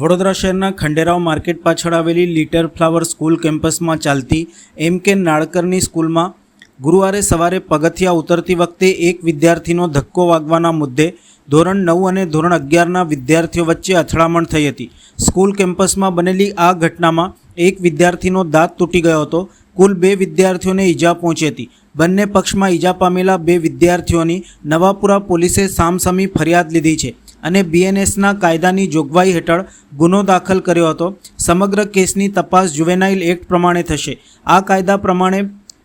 વડોદરા શહેરના ખંડેરાવ માર્કેટ પાછળ આવેલી લિટર ફ્લાવર સ્કૂલ કેમ્પસમાં ચાલતી એમ કે નાળકરની સ્કૂલમાં ગુરુવારે સવારે પગથિયા ઉતરતી વખતે એક વિદ્યાર્થીનો ધક્કો વાગવાના મુદ્દે ધોરણ નવ અને ધોરણ અગિયારના વિદ્યાર્થીઓ વચ્ચે અથડામણ થઈ હતી. સ્કૂલ કેમ્પસમાં બનેલી આ ઘટનામાં એક વિદ્યાર્થીનો દાંત તૂટી ગયો હતો. કુલ બે વિદ્યાર્થીઓને ઈજા પહોંચી હતી. બંને પક્ષમાં ઈજા પામેલા બે વિદ્યાર્થીઓની નવાપુરા પોલીસે સામસામી ફરિયાદ લીધી છે. અને બીએનએસના કાયદાની જોગવાઈ હેઠળ ગુનો દાખલ કર્યો હતો. સમગ્ર કેસની તપાસ જુવેનાઇલ એક્ટ પ્રમાણે થશે. આ કાયદા પ્રમાણે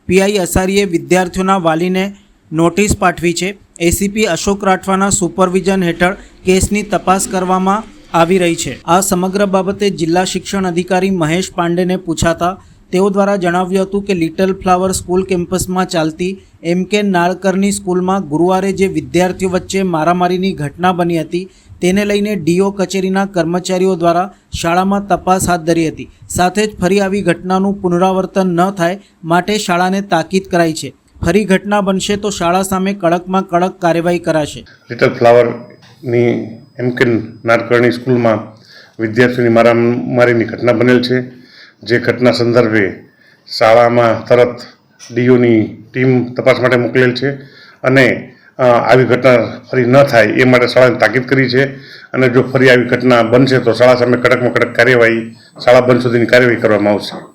પીઆઈ અસારીએ વિદ્યાર્થીઓના વાલીને નોટિસ પાઠવી છે. એસીપી અશોક રાઠવાના સુપરવિઝન હેઠળ કેસની તપાસ કરવામાં આવી રહી છે. આ સમગ્ર બાબતે જિલ્લા શિક્ષણ અધિકારી મહેશ પાંડેને પૂછાતા તેઓ દ્વારા જણાવ્યું હતું કે લિટલ ફ્લાવર સ્કૂલ કેમ્પસમાં ચાલતી એમ કે નાળકરની સ્કૂલમાં ગુરુવારે જે વિદ્યાર્થીઓ વચ્ચે મારામારીની ઘટના બની હતી, તેને લઈને ડીઓ કચેરીના કર્મચારીઓ દ્વારા શાળામાં તપાસ હાથ ધરી હતી. સાથે જ ફરી આવી ઘટનાનું પુનરાવર્તન ન થાય માટે શાળાને તાકીદ કરાઈ છે. ફરી ઘટના બનશે તો શાળા સામે કડકમાં કડક કાર્યવાહી કરાશે. લિટલ ફ્લાવરની એમ કે નાળકરની સ્કૂલમાં વિદ્યાર્થીઓની મારામારીની ઘટના બનેલ છે. જે ઘટના સંદર્ભે શાળામાં તરત ડીઓની ટીમ તપાસ માટે મોકલેલ છે અને આવી ઘટના ફરી ન થાય એ માટે શાળાને તાકીદ કરી છે અને જો ફરી આવી ઘટના બનશે તો શાળા સામે કડકમાં કડક કાર્યવાહી શાળા બંધ સુધીની કાર્યવાહી કરવામાં આવશે.